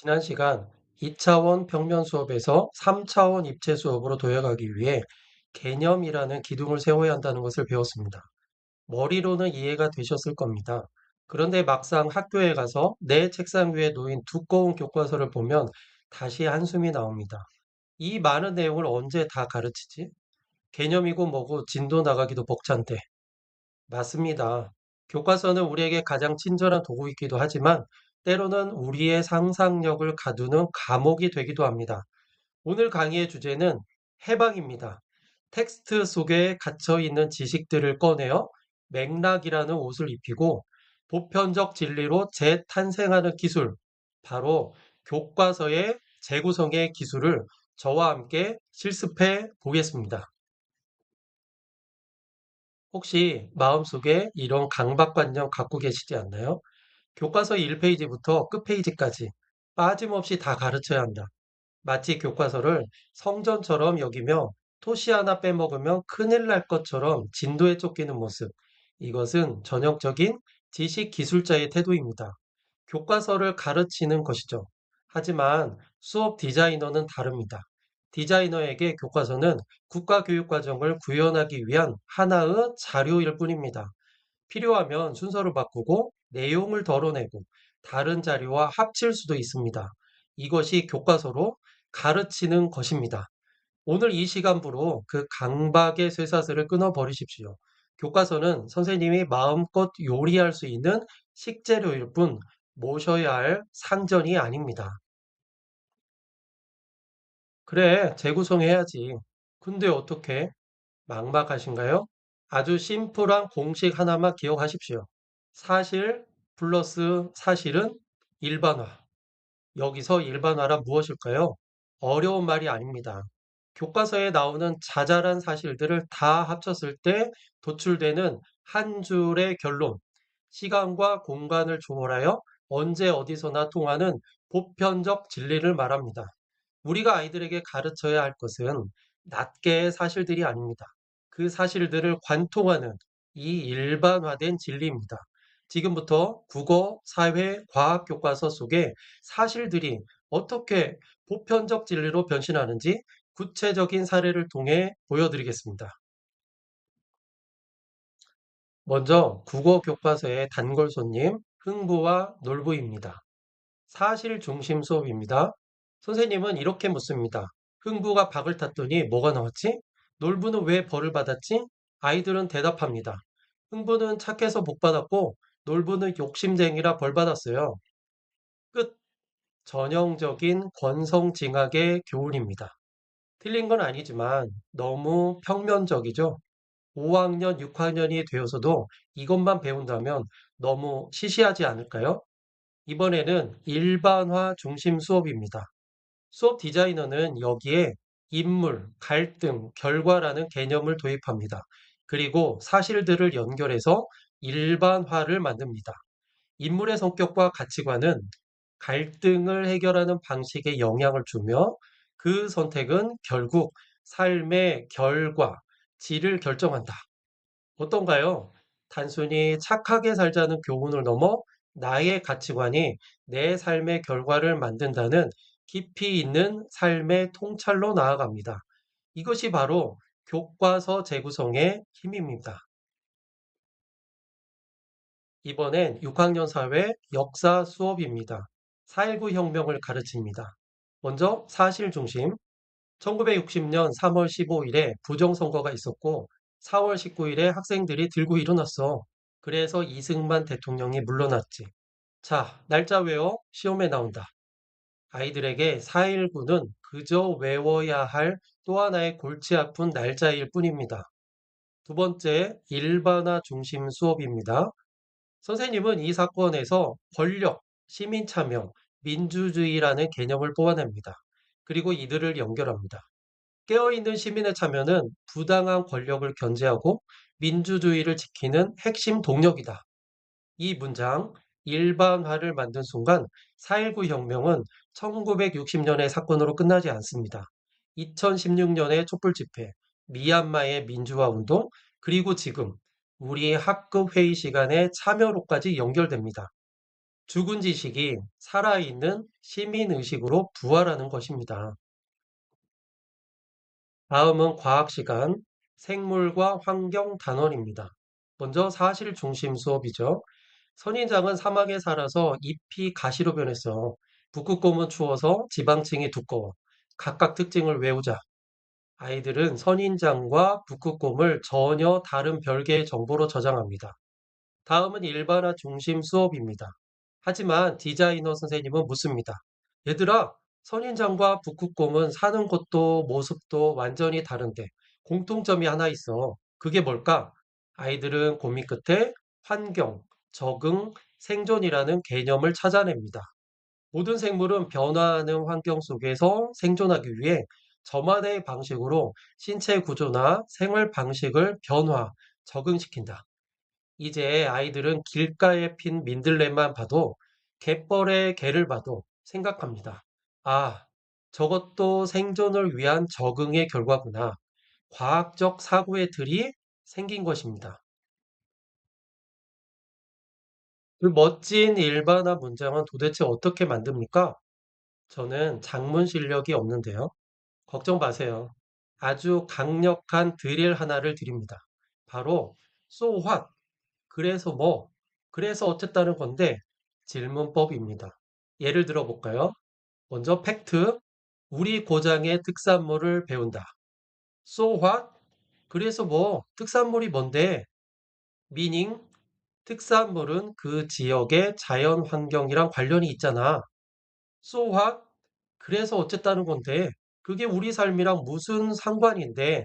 지난 시간 2차원 평면 수업에서 3차원 입체 수업으로 도약하기 위해 개념이라는 기둥을 세워야 한다는 것을 배웠습니다. 머리로는 이해가 되셨을 겁니다. 그런데 막상 학교에 가서 내 책상 위에 놓인 두꺼운 교과서를 보면 다시 한숨이 나옵니다. 이 많은 내용을 언제 다 가르치지? 개념이고 뭐고 진도 나가기도 벅찬데. 맞습니다. 교과서는 우리에게 가장 친절한 도구이기도 하지만 때로는 우리의 상상력을 가두는 감옥이 되기도 합니다. 오늘 강의의 주제는 해방입니다. 텍스트 속에 갇혀 있는 지식들을 꺼내어 맥락이라는 옷을 입히고 보편적 진리로 재탄생하는 기술, 바로 교과서의 재구성의 기술을 저와 함께 실습해 보겠습니다. 혹시 마음속에 이런 강박관념 갖고 계시지 않나요? 교과서 1페이지부터 끝페이지까지 빠짐없이 다 가르쳐야 한다. 마치 교과서를 성전처럼 여기며 토시 하나 빼먹으면 큰일 날 것처럼 진도에 쫓기는 모습. 이것은 전형적인 지식 기술자의 태도입니다. 교과서를 가르치는 것이죠. 하지만 수업 디자이너는 다릅니다. 디자이너에게 교과서는 국가교육과정을 구현하기 위한 하나의 자료일 뿐입니다. 필요하면 순서를 바꾸고 내용을 덜어내고 다른 자료와 합칠 수도 있습니다. 이것이 교과서로 가르치는 것입니다. 오늘 이 시간부로 그 강박의 쇠사슬을 끊어버리십시오. 교과서는 선생님이 마음껏 요리할 수 있는 식재료일 뿐 모셔야 할 상전이 아닙니다. 그래, 재구성해야지. 근데 어떻게? 막막하신가요? 아주 심플한 공식 하나만 기억하십시오. 사실 플러스 사실은 일반화. 여기서 일반화란 무엇일까요? 어려운 말이 아닙니다. 교과서에 나오는 자잘한 사실들을 다 합쳤을 때 도출되는 한 줄의 결론. 시간과 공간을 초월하여 언제 어디서나 통하는 보편적 진리를 말합니다. 우리가 아이들에게 가르쳐야 할 것은 낱개의 사실들이 아닙니다. 그 사실들을 관통하는 이 일반화된 진리입니다. 지금부터 국어, 사회, 과학 교과서 속에 사실들이 어떻게 보편적 진리로 변신하는지 구체적인 사례를 통해 보여드리겠습니다. 먼저 국어 교과서의 단골 손님 흥부와 놀부입니다. 사실 중심 수업입니다. 선생님은 이렇게 묻습니다. 흥부가 박을 탔더니 뭐가 나왔지? 놀부는 왜 벌을 받았지? 아이들은 대답합니다. 흥부는 착해서 복 받았고 놀부는 욕심쟁이라 벌 받았어요. 끝. 전형적인 권성징악의 교훈입니다. 틀린 건 아니지만 너무 평면적이죠. 5학년, 6학년이 되어서도 이것만 배운다면 너무 시시하지 않을까요? 이번에는 일반화 중심 수업입니다. 수업 디자이너는 여기에 인물, 갈등, 결과라는 개념을 도입합니다. 그리고 사실들을 연결해서 일반화를 만듭니다. 인물의 성격과 가치관은 갈등을 해결하는 방식에 영향을 주며 그 선택은 결국 삶의 결과, 질을 결정한다. 어떤가요? 단순히 착하게 살자는 교훈을 넘어 나의 가치관이 내 삶의 결과를 만든다는 깊이 있는 삶의 통찰로 나아갑니다. 이것이 바로 교과서 재구성의 힘입니다. 이번엔 6학년 사회 역사 수업입니다. 4.19 혁명을 가르칩니다. 먼저 사실 중심. 1960년 3월 15일에 부정선거가 있었고 4월 19일에 학생들이 들고 일어났어. 그래서 이승만 대통령이 물러났지. 자, 날짜 외워 시험에 나온다. 아이들에게 4.19는 그저 외워야 할 또 하나의 골치 아픈 날짜일 뿐입니다. 두 번째, 일반화 중심 수업입니다. 선생님은 이 사건에서 권력, 시민 참여, 민주주의라는 개념을 뽑아냅니다. 그리고 이들을 연결합니다. 깨어있는 시민의 참여는 부당한 권력을 견제하고 민주주의를 지키는 핵심 동력이다. 이 문장, 일반화를 만든 순간 4.19 혁명은 1960년의 사건으로 끝나지 않습니다. 2016년의 촛불 집회, 미얀마의 민주화 운동, 그리고 지금 우리 학급 회의 시간의 참여로까지 연결됩니다. 죽은 지식이 살아있는 시민의식으로 부활하는 것입니다. 다음은 과학 시간, 생물과 환경 단원입니다. 먼저 사실 중심 수업이죠. 선인장은 사막에 살아서 잎이 가시로 변했어. 북극곰은 추워서 지방층이 두꺼워. 각각 특징을 외우자. 아이들은 선인장과 북극곰을 전혀 다른 별개의 정보로 저장합니다. 다음은 일반화 중심 수업입니다. 하지만 디자이너 선생님은 묻습니다. 얘들아, 선인장과 북극곰은 사는 곳도 모습도 완전히 다른데 공통점이 하나 있어. 그게 뭘까? 아이들은 고민 끝에 환경, 적응, 생존이라는 개념을 찾아냅니다. 모든 생물은 변화하는 환경 속에서 생존하기 위해 저만의 방식으로 신체 구조나 생활 방식을 변화, 적응시킨다. 이제 아이들은 길가에 핀 민들레만 봐도 갯벌의 개를 봐도 생각합니다. 아, 저것도 생존을 위한 적응의 결과구나. 과학적 사고의 틀이 생긴 것입니다. 그 멋진 일반화 문장은 도대체 어떻게 만듭니까? 저는 작문 실력이 없는데요. 걱정 마세요. 아주 강력한 드릴 하나를 드립니다. 바로 so what? 그래서 뭐? 그래서 어쨌다는 건데 질문법입니다. 예를 들어 볼까요? 먼저 팩트. 우리 고장의 특산물을 배운다. So what? 그래서 뭐? 특산물이 뭔데? meaning 특산물은 그 지역의 자연 환경이랑 관련이 있잖아. What? 그래서 어쨌다는 건데 그게 우리 삶이랑 무슨 상관인데?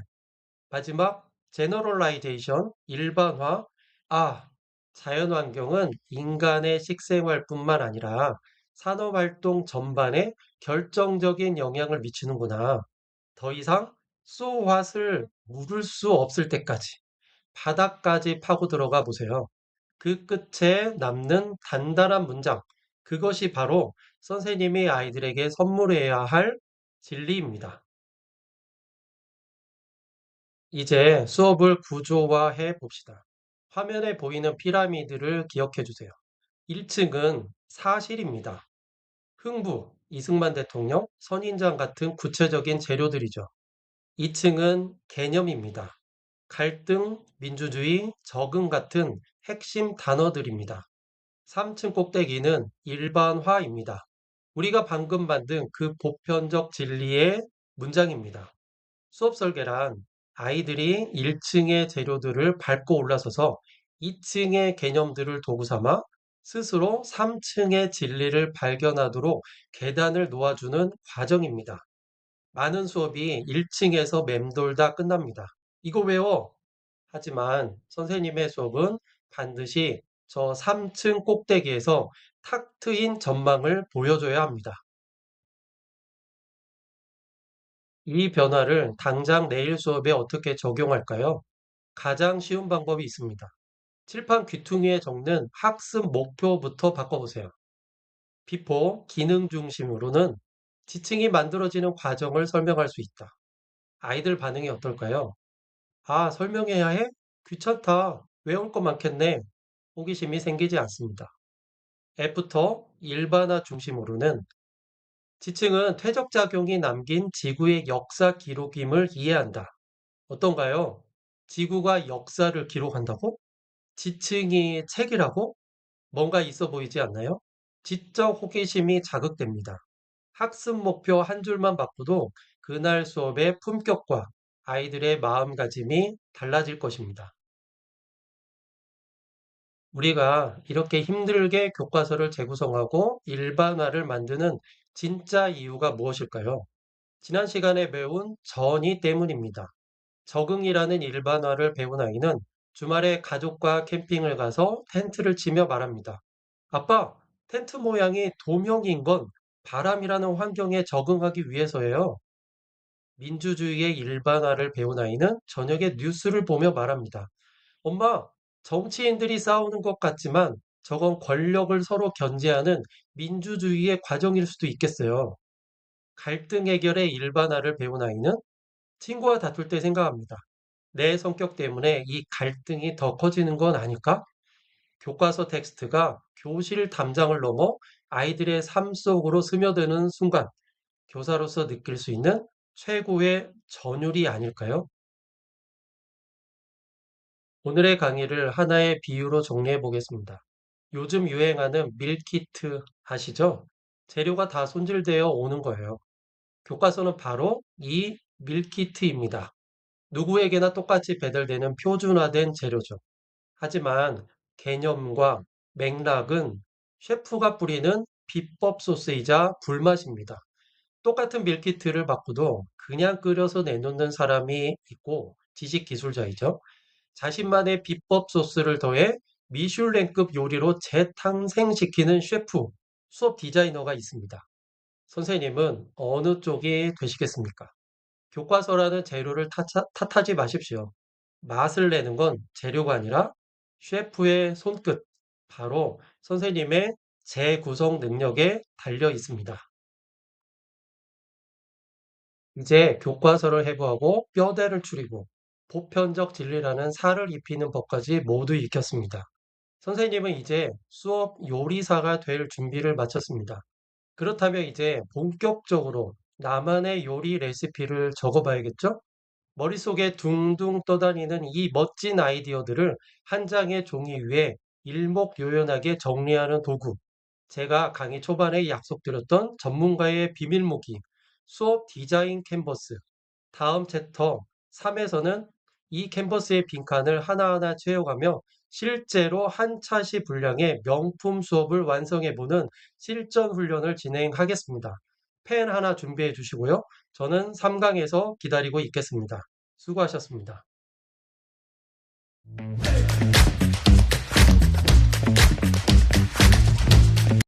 마지막 generalization 일반화. 아, 자연 환경은 인간의 식생활뿐만 아니라 산업활동 전반에 결정적인 영향을 미치는구나. 더 이상 what을 물을 수 없을 때까지 바닥까지 파고 들어가 보세요. 그 끝에 남는 단단한 문장. 그것이 바로 선생님이 아이들에게 선물해야 할 진리입니다. 이제 수업을 구조화해 봅시다. 화면에 보이는 피라미드를 기억해 주세요. 1층은 사실입니다. 흥부, 이승만 대통령, 선인장 같은 구체적인 재료들이죠. 2층은 개념입니다. 갈등, 민주주의, 적응 같은 핵심 단어들입니다. 3층 꼭대기는 일반화입니다. 우리가 방금 만든 그 보편적 진리의 문장입니다. 수업 설계란 아이들이 1층의 재료들을 밟고 올라서서 2층의 개념들을 도구 삼아 스스로 3층의 진리를 발견하도록 계단을 놓아주는 과정입니다. 많은 수업이 1층에서 맴돌다 끝납니다. 이거 외워! 하지만 선생님의 수업은 반드시 저 3층 꼭대기에서 탁 트인 전망을 보여줘야 합니다. 이 변화를 당장 내일 수업에 어떻게 적용할까요? 가장 쉬운 방법이 있습니다. 칠판 귀퉁이에 적는 학습 목표부터 바꿔보세요. 비포 기능 중심으로는 지층이 만들어지는 과정을 설명할 수 있다. 아이들 반응이 어떨까요? 아, 설명해야 해? 귀찮다. 외울 거 많겠네. 호기심이 생기지 않습니다. 애프터 일반화 중심으로는 지층은 퇴적작용이 남긴 지구의 역사 기록임을 이해한다. 어떤가요? 지구가 역사를 기록한다고? 지층이 책이라고? 뭔가 있어 보이지 않나요? 지적 호기심이 자극됩니다. 학습 목표 한 줄만 바꿔도 그날 수업의 품격과 아이들의 마음가짐이 달라질 것입니다. 우리가 이렇게 힘들게 교과서를 재구성하고 일반화를 만드는 진짜 이유가 무엇일까요? 지난 시간에 배운 전이 때문입니다. 적응이라는 일반화를 배운 아이는 주말에 가족과 캠핑을 가서 텐트를 치며 말합니다. 아빠, 텐트 모양이 도명인 건 바람이라는 환경에 적응하기 위해서예요. 민주주의의 일반화를 배운 아이는 저녁에 뉴스를 보며 말합니다. 엄마, 정치인들이 싸우는 것 같지만 저건 권력을 서로 견제하는 민주주의의 과정일 수도 있겠어요. 갈등 해결의 일반화를 배운 아이는 친구와 다툴 때 생각합니다. 내 성격 때문에 이 갈등이 더 커지는 건 아닐까? 교과서 텍스트가 교실 담장을 넘어 아이들의 삶 속으로 스며드는 순간 교사로서 느낄 수 있는 최고의 전율이 아닐까요? 오늘의 강의를 하나의 비유로 정리해 보겠습니다. 요즘 유행하는 밀키트 아시죠? 재료가 다 손질되어 오는 거예요. 교과서는 바로 이 밀키트입니다. 누구에게나 똑같이 배달되는 표준화된 재료죠. 하지만 개념과 맥락은 셰프가 뿌리는 비법 소스이자 불맛입니다. 똑같은 밀키트를 바꾸도 그냥 끓여서 내놓는 사람이 있고 지식 기술자이죠. 자신만의 비법 소스를 더해 미슐랭급 요리로 재탄생시키는 셰프, 수업 디자이너가 있습니다. 선생님은 어느 쪽이 되시겠습니까? 교과서라는 재료를 탓하- 탓하지 마십시오. 맛을 내는 건 재료가 아니라 셰프의 손끝, 바로 선생님의 재구성 능력에 달려 있습니다. 이제 교과서를 해부하고 뼈대를 추리고 보편적 진리라는 살을 입히는 법까지 모두 익혔습니다. 선생님은 이제 수업 요리사가 될 준비를 마쳤습니다. 그렇다면 이제 본격적으로 나만의 요리 레시피를 적어봐야겠죠? 머릿속에 둥둥 떠다니는 이 멋진 아이디어들을 한 장의 종이 위에 일목요연하게 정리하는 도구. 제가 강의 초반에 약속드렸던 전문가의 비밀 무기, 수업 디자인 캔버스. 다음 챕터 3에서는 이 캔버스의 빈칸을 하나하나 채워가며 실제로 한 차시 분량의 명품 수업을 완성해보는 실전 훈련을 진행하겠습니다. 펜 하나 준비해 주시고요. 저는 3강에서 기다리고 있겠습니다. 수고하셨습니다.